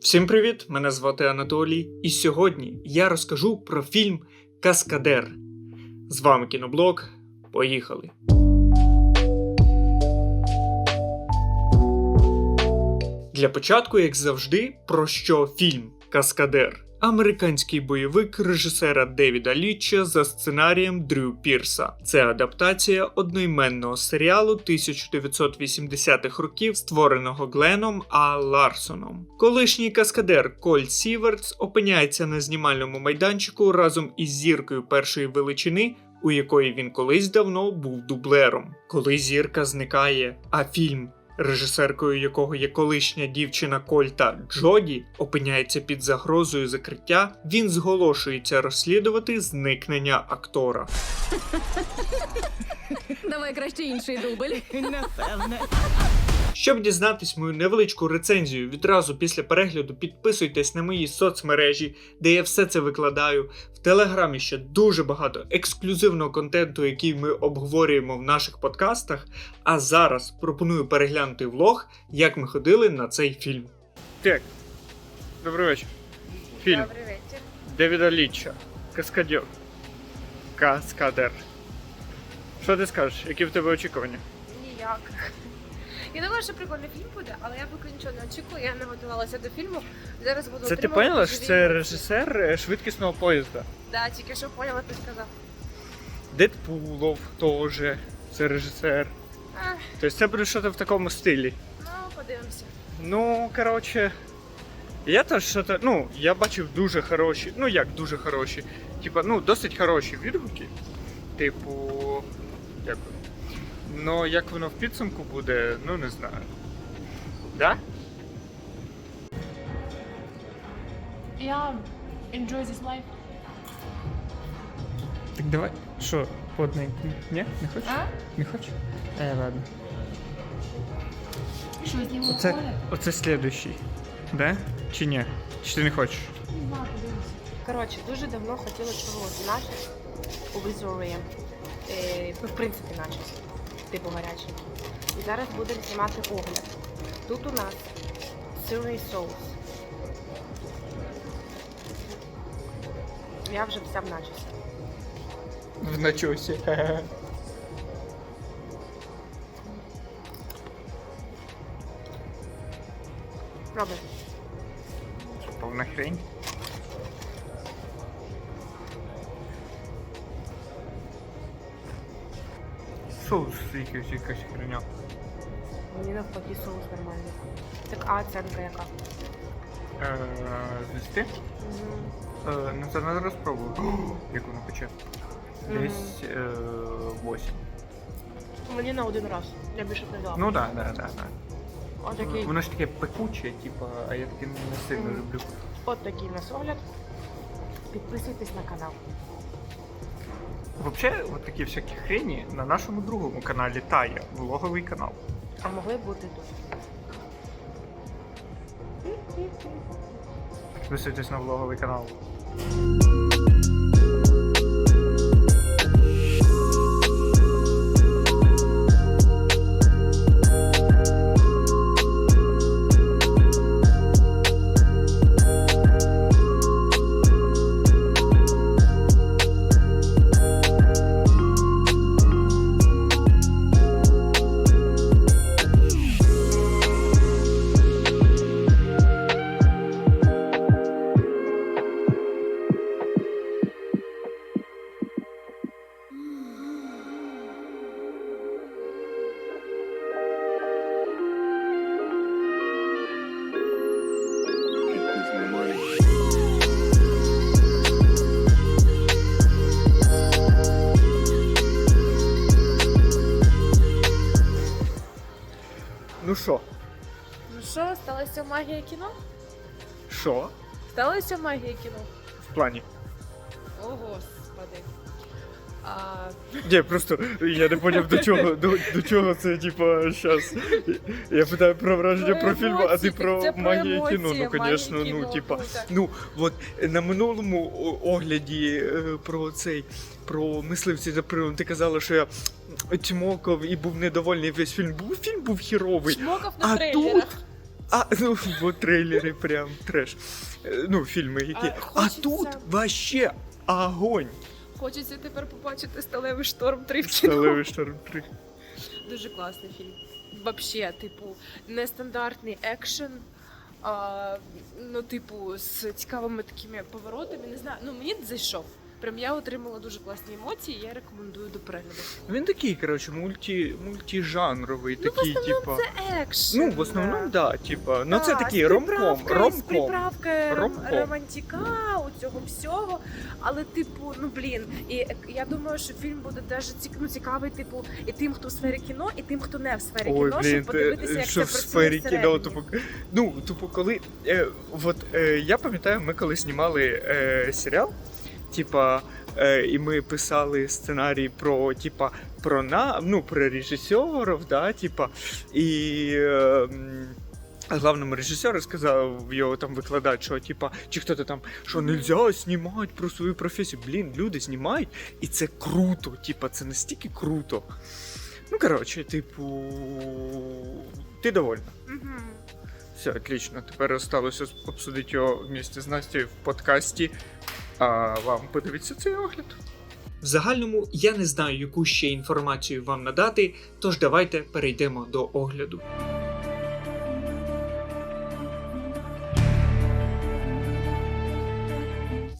Всім привіт! Мене звати Анатолій, і сьогодні я розкажу про фільм Каскадер. З вами кіноблог. Поїхали! Для початку, як завжди, про що фільм Каскадер. Американський бойовик режисера Девіда Літча за сценарієм Дрю Пірса. Це адаптація одноіменного серіалу 1980-х років, створеного Гленом А. Ларсоном. Колишній каскадер Коль Сіверц опиняється на знімальному майданчику разом із зіркою першої величини. У якої він колись давно був дублером. Коли зірка зникає, а фільм режисеркою якого є колишня дівчина Кольта Джоді, опиняється під загрозою закриття, він зголошується розслідувати зникнення актора. Давай краще інший дубль. Напевне. Щоб дізнатись мою невеличку рецензію відразу після перегляду, підписуйтесь на мої соцмережі, де я все це викладаю. В телеграмі ще дуже багато ексклюзивного контенту, який ми обговорюємо в наших подкастах. А зараз пропоную переглянути влог, як ми ходили на цей фільм. Так, добрий вечір. Фільм Добрий вечір. Девіда Літча. Каскадер. Каскадер. Що ти скажеш? Які в тебе очікування? Ніяк. Я думала, що прикольний фільм буде, але я поки нічого не очікую, я не готувалася до фільму. Зараз буду Це ти отримувати поняла, що живі це емоції. режисер е, швидкісного поїзда? Да, тільки що поняла, ти сказав. Дедпулов теж. Це режисер. А, Тобто це буде щось в такому стилі. ну, подивимося. Ну, коротше. Я теж що то, ну, я бачив дуже хороші, ну як дуже хороші, типа, ну, досить хороші відгуки. Типу. Дякую. Ну, як воно в підсумку буде, ну не знаю. Да? Yeah, enjoy this life. Так давай. Що, по одній? Ні? Не хочеш? А? Не хочеш? Е, ладно. Що з ним Оце, виходить? оце слідущий. Да? Чи ні? Чи ти не хочеш? Коротше, дуже давно хотіла спробувати начос у Візорія. Е, ну, в принципі, начос. Типу гарячий. І зараз будемо знімати огляд. Тут у нас сирний соус. Я вже вся в начосі. В начосі. Пробуй. Повна хрень. Соус якийсь якась хреня. Мені навпаки соус нормальний. Так, а оценка яка? Е, Звести? Е, Ну це треба розпробувати. Як воно пече. Десь е, 8. Мені на один раз. Я більше не дала. Ну так, так, так. Отакий, Воно ж таке пекуче, типа, а я таке не сильно люблю. от такий у нас огляд. Підписуйтесь на канал. Взагалі, вот такі всякі хрені на нашому другому каналі Тая, влоговий канал. А могли бути тут. Підписуйтесь на влоговий канал. Магія кіно? Що? Сталася магія кіно? В плані? О, господи. А, Ні, просто я не поняв до чого, до, до чого це, типа, щас. Я питаю про враження Про про фільм, а ти про про магію емоції, кіно. Ну, звісно, ну, кіно, типа. Ну, от на минулому огляді е, про цей, про мисливці за природом, ти казала, що я чмокав і був недовольний весь фільм. Був фільм був хіровий. Чмокав на А трейлерах. тут А, ну, бо трейлери прям треш. Е, Ну, фільми які. А, А, тут вообще огонь. Хочеться тепер побачити сталевий шторм 3 в кіно. Сталевий шторм 3. Дуже класний фільм. Вообще, типу, нестандартний екшен. А, ну, типу, з цікавими такими поворотами. Не знаю, ну мені зайшов. Прям я отримала дуже класні емоції, я рекомендую до перегляду. Він такий, коротше, мульті, мультижанровий, Ну, такий, типа. Це екшен. Ну, в основному, да, типа. Ну, це такий ромком, ромком. Ромком. романтика, у цього всього. Але, типу, ну блін, і я думаю, що фільм буде теж цік- ну, цікавий, типу, і тим, хто в сфері кіно, і тим, хто не в сфері Ой, кіно, блін, щоб подивитися, як що це в працює сфері кіно, всередині. тупо. Ну, тупо, коли. Е, от, е, я пам'ятаю, ми коли знімали е, серіал, типа, е, і ми писали сценарій про, типа, про на, ну, про режисерів, да, типа, і. Е, Главному режисеру сказав його там викладач, що типа, чи хто-то там, що нельзя знімати про свою професію. Блін, люди знімають, і це круто. Типа, це настільки круто. Ну, коротше, типу, ти довольна. Мгм. Все, отлично. Тепер осталося обсудити його вместе з Настю в подкасті. А вам подивіться цей огляд. В загальному я не знаю, яку ще інформацію вам надати, тож давайте перейдемо до огляду.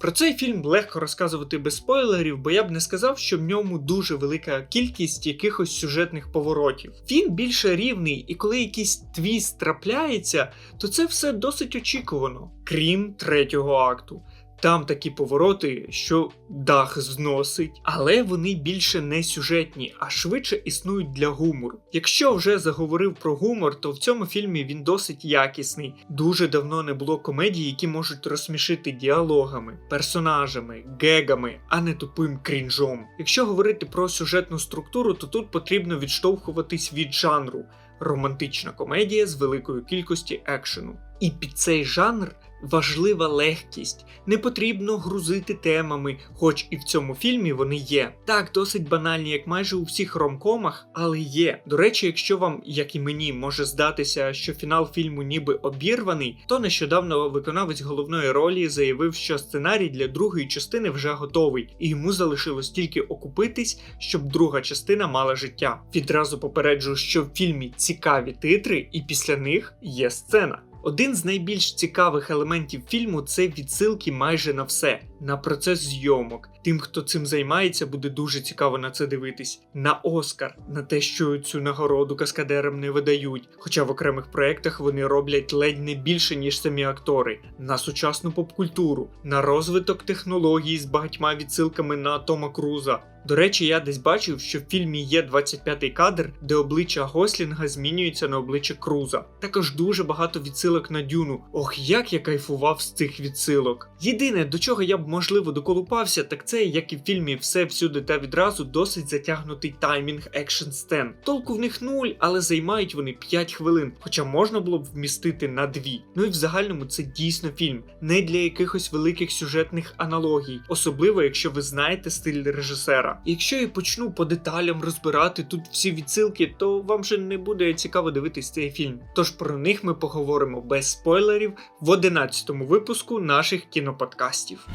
Про цей фільм легко розказувати без спойлерів, бо я б не сказав, що в ньому дуже велика кількість якихось сюжетних поворотів. Фільм більше рівний, і коли якийсь твіст трапляється, то це все досить очікувано, крім третього акту. Там такі повороти, що дах зносить, але вони більше не сюжетні, а швидше існують для гумору. Якщо вже заговорив про гумор, то в цьому фільмі він досить якісний. Дуже давно не було комедій, які можуть розсмішити діалогами, персонажами, гегами, а не тупим крінжом. Якщо говорити про сюжетну структуру, то тут потрібно відштовхуватись від жанру романтична комедія з великою кількістю екшену. І під цей жанр важлива легкість. Не потрібно грузити темами, хоч і в цьому фільмі вони є. Так, досить банальні, як майже у всіх ромкомах, але є. До речі, якщо вам, як і мені, може здатися, що фінал фільму ніби обірваний, то нещодавно виконавець головної ролі заявив, що сценарій для другої частини вже готовий, і йому залишилось тільки окупитись, щоб друга частина мала життя. Відразу попереджу, що в фільмі цікаві титри, і після них є сцена. Один з найбільш цікавих елементів фільму це відсилки майже на все, на процес зйомок. Тим, хто цим займається, буде дуже цікаво на це дивитись. На Оскар, на те, що цю нагороду каскадерам не видають, хоча в окремих проєктах вони роблять ледь не більше, ніж самі актори, на сучасну попкультуру, на розвиток технологій з багатьма відсилками на Тома Круза. До речі, я десь бачив, що в фільмі є 25-й кадр, де обличчя Гослінга змінюється на обличчя Круза. Також дуже багато відсилок на дюну. Ох, як я кайфував з цих відсилок. Єдине, до чого я б можливо доколупався, так це, як і в фільмі все всюди та відразу, досить затягнутий таймінг екшн сцен. Толку в них нуль, але займають вони 5 хвилин, хоча можна було б вмістити на 2. Ну і в загальному це дійсно фільм, не для якихось великих сюжетних аналогій, особливо якщо ви знаєте стиль режисера. І якщо я почну по деталям розбирати тут всі відсилки, то вам же не буде цікаво дивитись цей фільм. Тож про них ми поговоримо без спойлерів в 11-му випуску наших кіноподкастів.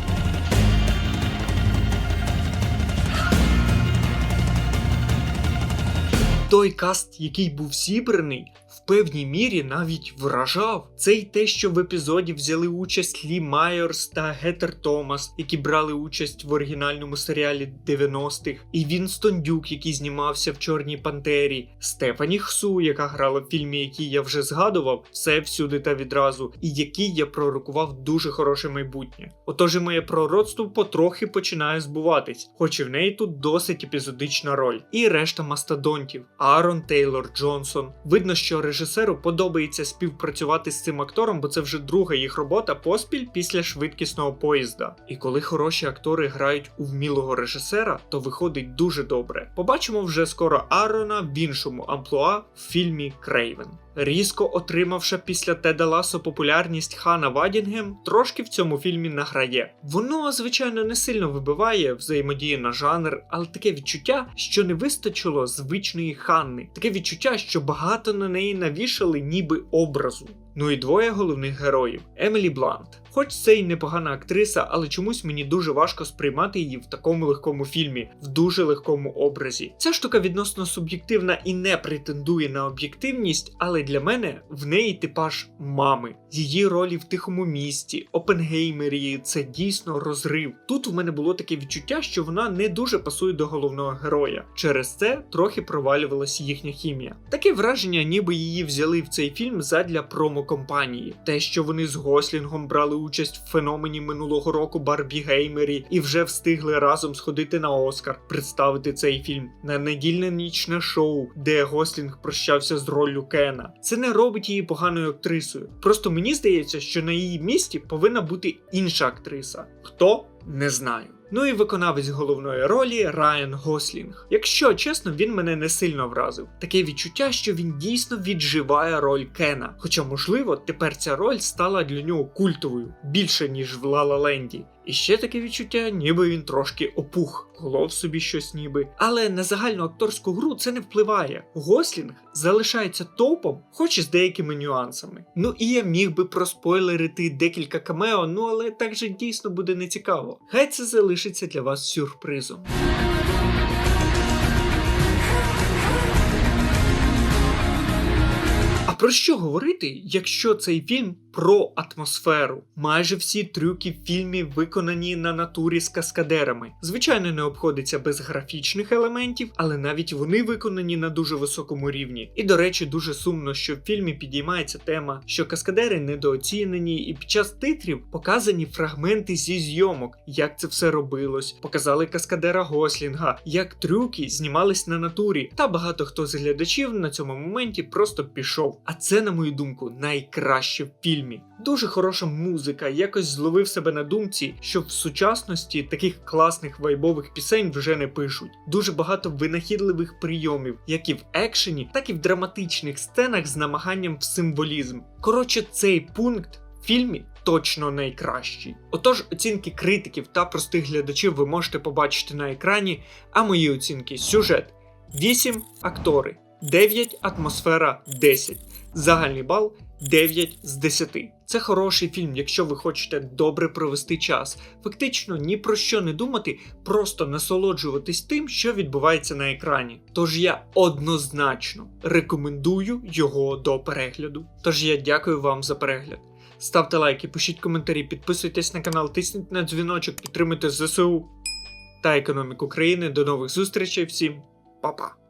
Той каст, який був зібраний, в певній мірі навіть вражав. Це й те, що в епізоді взяли участь Лі Майерс та Гетер Томас, які брали участь в оригінальному серіалі 90-х, і Вінстон Дюк, який знімався в Чорній Пантері, Стефані Хсу, яка грала в фільмі, який я вже згадував, все всюди та відразу, і який я пророкував дуже хороше майбутнє. Отож, і моє пророцтво потрохи починає збуватись, хоч і в неї тут досить епізодична роль. І решта мастодонтів. Аарон Тейлор Джонсон. Видно, що режисеру подобається співпрацювати з цим актором, бо це вже друга їх робота поспіль після швидкісного поїзда. І коли хороші актори грають у вмілого режисера, то виходить дуже добре. Побачимо вже скоро Аарона в іншому амплуа в фільмі Крейвен. Різко отримавши після Теда Ласо популярність Хана Вадінгем, трошки в цьому фільмі награє. Воно, звичайно, не сильно вибиває взаємодії на жанр, але таке відчуття, що не вистачило звичної Ханни, таке відчуття, що багато на неї навішали, ніби образу. Ну і двоє головних героїв Емілі Блант. Хоч це й непогана актриса, але чомусь мені дуже важко сприймати її в такому легкому фільмі, в дуже легкому образі. Ця штука відносно суб'єктивна і не претендує на об'єктивність, але для мене в неї типаж мами. Її ролі в тихому місті, Опенгеймері це дійсно розрив. Тут в мене було таке відчуття, що вона не дуже пасує до головного героя. Через це трохи провалювалась їхня хімія. Таке враження, ніби її взяли в цей фільм задля промо-компанії. Те, що вони з Гослінгом брали участь в феномені минулого року Барбі Геймері і вже встигли разом сходити на Оскар, представити цей фільм на недільне нічне шоу, де Гослінг прощався з роллю Кена. Це не робить її поганою актрисою. Просто мені здається, що на її місці повинна бути інша актриса. Хто? Не знаю. Ну і виконавець головної ролі Райан Гослінг. Якщо чесно, він мене не сильно вразив. Таке відчуття, що він дійсно відживає роль Кена. Хоча, можливо, тепер ця роль стала для нього культовою більше ніж в Лала La Ленді. І ще таке відчуття, ніби він трошки опух, голов собі щось ніби. Але на загальну акторську гру це не впливає. Гослінг залишається топом, хоч і з деякими нюансами. Ну і я міг би проспойлерити декілька камео, ну але так же дійсно буде нецікаво. Хай це залишиться для вас сюрпризом. Про що говорити, якщо цей фільм про атмосферу? Майже всі трюки в фільмі виконані на натурі з каскадерами. Звичайно, не обходиться без графічних елементів, але навіть вони виконані на дуже високому рівні. І до речі, дуже сумно, що в фільмі підіймається тема, що каскадери недооцінені, і під час титрів показані фрагменти зі зйомок, як це все робилось. Показали каскадера Гослінга, як трюки знімались на натурі. Та багато хто з глядачів на цьому моменті просто пішов. А це, на мою думку, найкраще в фільмі. Дуже хороша музика, якось зловив себе на думці, що в сучасності таких класних вайбових пісень вже не пишуть. Дуже багато винахідливих прийомів, як і в екшені, так і в драматичних сценах з намаганням в символізм. Коротше, цей пункт в фільмі. Точно найкращий. Отож, оцінки критиків та простих глядачів ви можете побачити на екрані, а мої оцінки сюжет 8 актори, 9 атмосфера 10. Загальний бал 9 з 10. Це хороший фільм, якщо ви хочете добре провести час. Фактично ні про що не думати, просто насолоджуватись тим, що відбувається на екрані. Тож я однозначно рекомендую його до перегляду. Тож я дякую вам за перегляд. Ставте лайки, пишіть коментарі, підписуйтесь на канал, тисніть на дзвіночок, підтримуйте ЗСУ та економіку країни. До нових зустрічей всім, па-па!